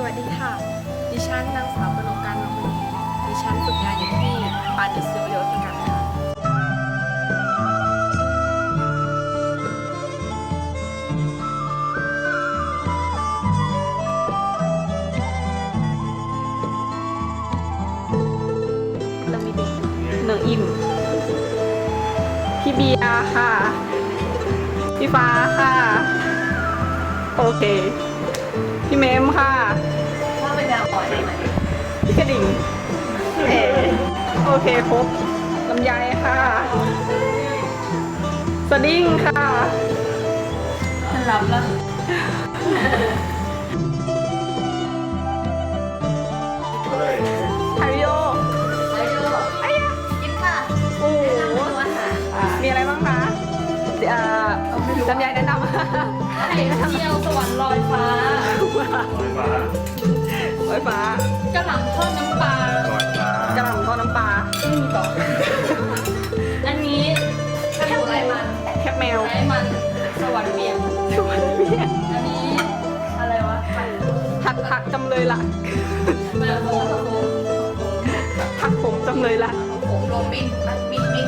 สวัสดีค่ะ ดิฉันนางสาวกนกการนงมณีดิฉันฝึกงานอยู่ที่ปานิสติโอสกัดค่ะ เรามีเด็กหนึ่งอิ่มพี่เบียร์ค่ะ พี่ฟ้าค่ะ โอเค พี่เมมค่ะ กระดิ่งเอโอเคครบลำไยค่ะ สดิ้งค่ะฉันรับแล้วไทยโยแล้วโยไอ้ยะยิ้มค่ะโอ้โหแนะนำเมนูอาหารค่ะมีอะไรบ้างคะเอ่อลำไยแนะนำไข่เจียวสวรรค์ลอยฟ้า ไฟฟ้ากระหล่ำทอดน้ำปลากระหล่ำทอดน้ำปลาไม่มีต่ออันนี้แคบหมูไร้มันแคบแมวไร้มัน สวรรค์เบี่ยงชวนเมียอันนี้อะไรวะผัดหักหักจำเลยละมาโค้งโค้งหักผมจำเลยละผมโรบินบิ๊กบิ๊ก